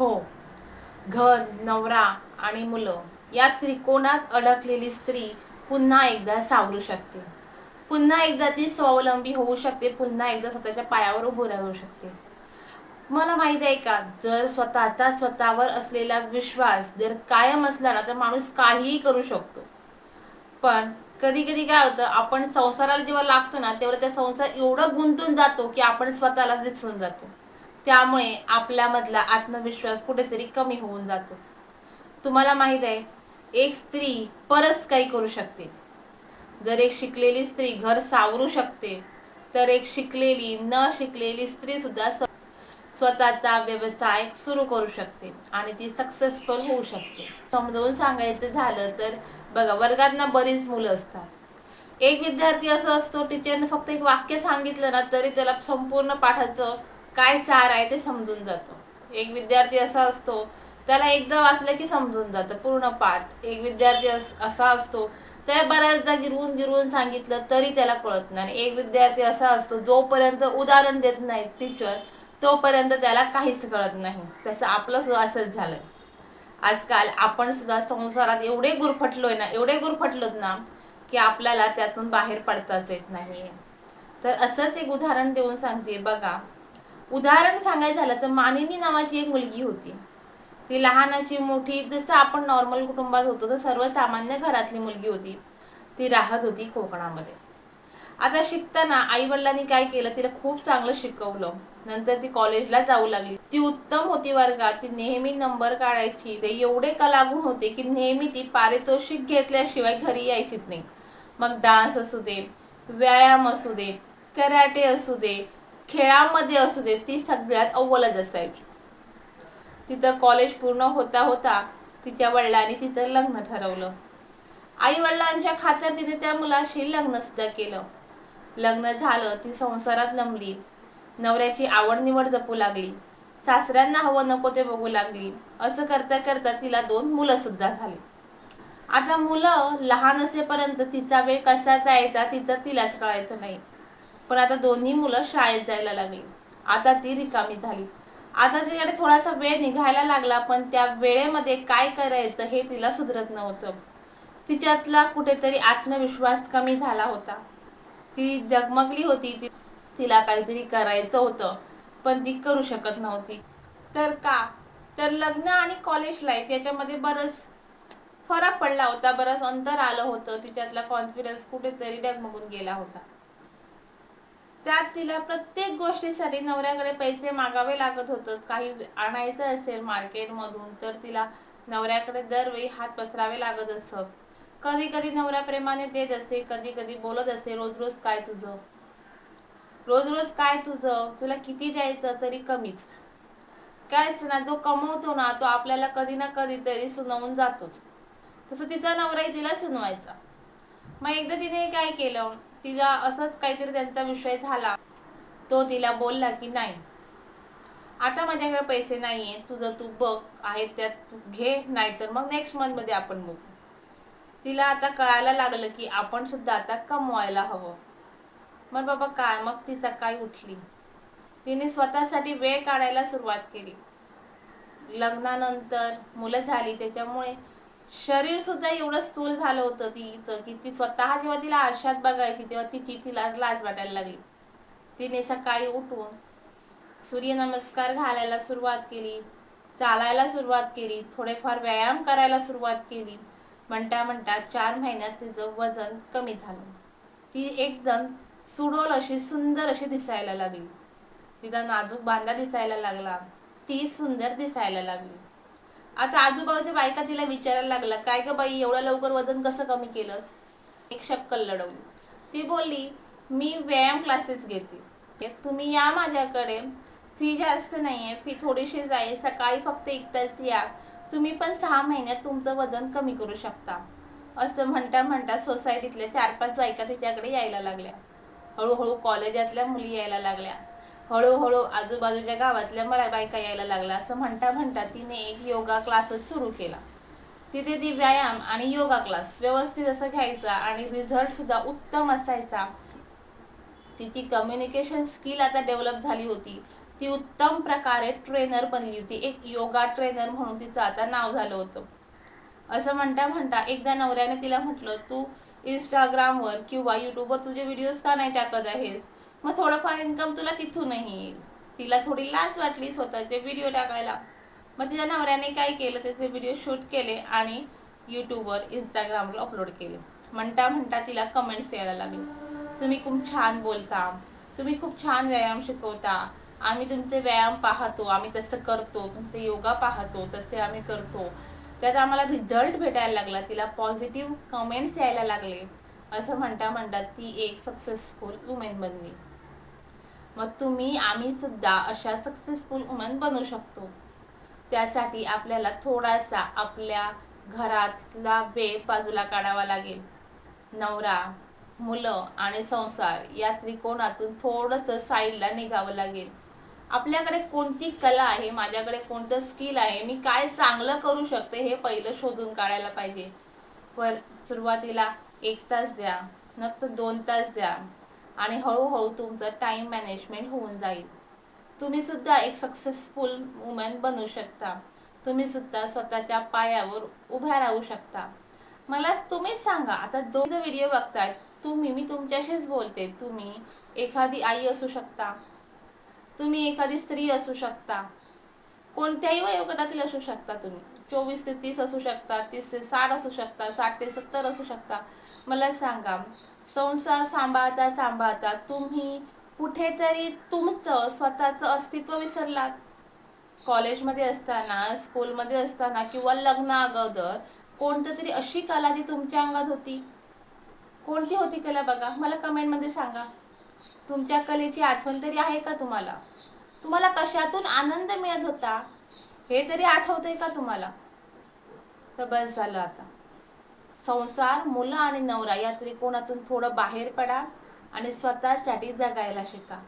हो. घर नवरा आणि मुलं या त्रिकोणात अडकलेली स्त्री पुन्हा एकदा सावरू शकते. पुन्हा एकदा ती स्वावलंबी होऊ शकते पुन्हा एकदा स्वतःच्या पायावर उभं राहू शकते. मला माहिती आहे का जर स्वतःचा स्वतःवर असलेला विश्वास जर कायम असला ना तर माणूस काहीही करू शकतो. पण कधी कधी काय होतं आपण संसाराला जेव्हा लागतो ना तेव्हा त्या संसार एवढं गुंतून जातो की आपण स्वतःलाच विसरून जातो. त्यामुळे आपल्यामधला आत्मविश्वास कुठेतरी कमी होऊन जातो. तुम्हाला माहीत आहे एक स्त्री परस काही करू शकते. जर एक शिकलेली स्त्री घर सावरू शकते तर एक शिकलेली न शिकलेली स्त्री सुद्धा स्वतःचा व्यवसाय सुरू करू शकते आणि ती सक्सेसफुल होऊ शकते. समजावून सांगायचं झालं तर बघा वर्गात ना बरीच मुलं असतात. एक विद्यार्थी असं असतो टीचरने फक्त एक वाक्य सांगितलं ना तरी त्याला संपूर्ण पाठाचं काय सार आहे ते समजून जातं. एक विद्यार्थी असा असतो त्याला एकदा वाचलं की समजून जातं पूर्ण पाठ. एक विद्यार्थी अस- असा असतो त्याला बऱ्याचदा गिरवून गिरवून सांगितलं तरी त्याला कळत नाही. एक विद्यार्थी असा असतो जोपर्यंत उदाहरण देत नाही टीचर तोपर्यंत त्याला काहीच कळत नाही. तसं आपलं सुद्धा असंच झालं आजकाल आपण सुद्धा संसारात एवढे गुरफटलोय ना एवढे गुरफटलोत ना की आपल्याला त्यातून बाहेर पडताच येत नाही तर असंच एक उदाहरण देऊन सांगते बघा. उदाहरण सांगायचं झालं तर मानिनी नावाची एक मुलगी होती. ती लहानाची मोठी जसं आपण नॉर्मल कुटुंबात होतो तर सर्वसामान्य घरातली मुलगी होती. ती राहत होती कोकणामध्ये. आता शिकताना आई वडिलांनी काय केलं तिला खूप चांगलं शिकवलं. नंतर ती कॉलेजला जाऊ लागली. ती उत्तम होती वर्गात ती नेहमी नंबर काढायची. ते एवढे कलागुण होते की नेहमी ती पारितोषिक घेतल्याशिवाय घरी यायचीच नाही. मग डान्स असू दे व्यायाम असू दे कराटे असू दे खेळामध्ये असू दे ती सगळ्यात अव्वलच असायची. तिचं कॉलेज पूर्ण होता होता तिच्या वडिलांनी तिचं लग्न ठरवलं. आई वडिलांच्या खात्यात तिने त्या मुलाशी लग्न सुद्धा केलं. लग्न झालं ती संसारात लंबली. नवऱ्याची आवड निवड जपू लागली. सासऱ्यांना हवं नको ते बघू लागली. असं करता करता तिला दोन मुलं सुद्धा झाली. आता मुलं लहान असेपर्यंत तिचा वेळ कसा जायचा तिचं तिलाच कळायचं नाही. पण आता दोन्ही मुलं शाळेत जायला लागली. आता ती रिकामी झाली. आता तिकडे थोडासा वेळ निघायला लागला पण त्या वेळेमध्ये काय करायचं हे तिला सुधरत नव्हतं. तिच्यातला कुठेतरी आत्मविश्वास कमी झाला होता. ती जगमगली होती ती तिला काहीतरी करायचं होतं पण ती करू शकत नव्हती. तर का? तर लग्न आणि कॉलेज लाईफ याच्यामध्ये बरंच फरक पडला होता बरंच अंतर आलं होतं. तिच्यातला कॉन्फिडन्स कुठेतरी डगमगून गेला होता. त्यात तिला प्रत्येक गोष्टीसाठी नवऱ्याकडे पैसे मागावे लागत होतं. काही आणायचं असेल मार्केटमधून तर तिला नवऱ्याकडे दरवेळी हात पसरावे लागत असत. कधी कधी नवऱ्या प्रेमाने देत असे कधी कधी बोलत असे रोज रोज काय तुझं? रोज रोज काय तुझं? तुला किती द्यायचं? तरी कमीच. काय ना जो कमवतो ना तो आपल्याला कधी ना कधी तरी सुनवून जातोच. तसं तिचा नवराही तिला सुनवायचा. मग एकदा तिने काय केलं? तिला असंच काहीतरी त्यांचा विषय झाला. तो तिला बोलला की नाही. आता माझ्याकडे पैसे नाही आहे तुझं तू बघ. आहे त्यात तू घे. नाहीतर मग नेक्स्ट मंथमध्ये आपण बघू. तिला आता कळायला लागलं की आपण सुद्धा आता कमवायला हवं. मग बाबा काय? मग ती सकाळी उठली? तिने स्वतःसाठी वेळ काढायला सुरुवात केली. लग्नानंतर मुलं झाली. त्याच्यामुळे शरीर सुद्धा एवढं स्थूल झालं होतं ती इथं की ती स्वतः जेव्हा तिला आरशात बघायची तेव्हा तिची तिला लाज वाटायला लागली. तिने सकाळी उठून सूर्यनमस्कार घालायला सुरुवात केली चालायला सुरुवात केली थोडेफार व्यायाम करायला सुरुवात केली. म्हणता म्हणता चार महिन्यात तिचं वजन कमी झालं. ती एकदम सुडोल अशी सुंदर अशी दिसायला लागली. तिचा नाजूक बांधा दिसायला लागला. ती सुंदर दिसायला लागली. आता आजूबाजूच्या बायका तिला विचारायला लागला काय का बाई एवढं लवकर वजन कसं कमी केलंस? एक शक्कल लढवली. ती बोलली मी व्यायाम क्लासेस घेते. तुम्ही या माझ्याकडे. फी जास्त नाहीये फी थोडीशी जाईल. सकाळी फक्त एक तास या. तुम्ही पण सहा महिन्यात तुमचं वजन कमी करू शकता. असं म्हणता म्हणता सोसायटीतल्या चार पाच बायका तिच्याकडे यायला लागल्या. हळूहळू कॉलेजातल्या मुली यायला लागल्या. हळूहळू आजूबाजूच्या गावातल्या मला बायका यायला लागल्या. असं म्हणता म्हणता तिने एक योगा क्लासेस सुरू केला. तिथे ती व्यायाम आणि योगा क्लास व्यवस्थित असं घ्यायचा आणि रिझल्ट सुद्धा उत्तम असायचा. तिची कम्युनिकेशन स्किल आता डेव्हलप झाली होती. ती उत्तम प्रकारे ट्रेनर बनली होती. एक योगा ट्रेनर म्हणून तिचं आता नाव झालं होतं. असं म्हणता म्हणता एकदा नवऱ्याने तिला म्हटलं तू इंस्टाग्रामवर किंवा यूट्यूबवर तुझे व्हिडिओज का नाही टाकत आहेस? मग थोडंफार इन्कम तुला तिथूनही येईल. तिला थोडी लाज वाटली स्वतःचे व्हिडिओ टाकायला. मग तिच्या नवऱ्याने काय केलं त्याचे व्हिडिओ शूट केले आणि यूट्यूबवर इंस्टाग्रामला अपलोड केले. म्हणता म्हणता तिला कमेंट्स यायला लागले. तुम्ही खूप छान बोलता. तुम्ही खूप छान व्यायाम शिकवता. आम्ही तुमचे व्यायाम पाहतो. आम्ही तसं करतो. तुमचे योगा पाहतो. तसे आम्ही करतो. त्यात आम्हाला रिझल्ट भेटायला लागला. तिला पॉझिटिव्ह कमेंट्स यायला लागले. असं म्हणता म्हणता ती एक सक्सेसफुल वुमेन बनली. मग तुम्ही आम्ही सुद्धा अशा सक्सेसफुल वुमन बनू शकतो. त्यासाठी आपल्याला थोडासा आपल्या घरातला वेळ बाजूला काढावा लागेल. नवरा मुलं आणि संसार या त्रिकोणातून थोडंसं साईडला निघावं लागेल. आपल्याकडे कोणती कला आहे? माझ्याकडे कोणतं स्किल आहे? मी काय चांगलं करू शकते? हे पहिलं शोधून काढायला पाहिजे. पर सुरुवातीला एक तास द्या नंतर दोन तास द्या. आणि हळूहळू तुमचं टाइम मॅनेजमेंट होऊन जाईल. तुम्ही सुद्धा एक सक्सेसफुल वुमन बनू शकता. तुम्ही सुद्धा स्वतःच्या पायावर उभ्या राहू शकता. मला तुम्हीच सांगा आता जो जो व्हिडिओ बघताय तुम्ही मी तुमच्याशीच बोलते. तुम्ही एखादी आई असू शकता. तुम्ही एखादी स्त्री असू शकता. कोणत्याही वयोगटातील असू शकता तुम्ही. चोवीस ते तीस असू शकता तीस ते साठ असू शकता साठ ते सत्तर असू शकता. मला सांगा संसार सांभाळता सांभाळता तुम्ही कुठेतरी तुमचं स्वतःचं अस्तित्व विसरलात? कॉलेजमध्ये असताना स्कूलमध्ये असताना किंवा लग्न अगोदर कोणतं तरी अशी कला ती तुमच्या अंगात होती? कोणती होती कला बघा? मला कमेंटमध्ये सांगा. तुमच्या कलेची आठवण तरी आहे का तुम्हाला? तुम्हाला कशातून आनंद मिळत होता? हे तरी आठवतंय का तुम्हाला? तर बस झालं आता. संसार मुलं आणि नवरा या त्रिकोणातून थोडं बाहेर पडा आणि स्वतःसाठी जगायला शिका.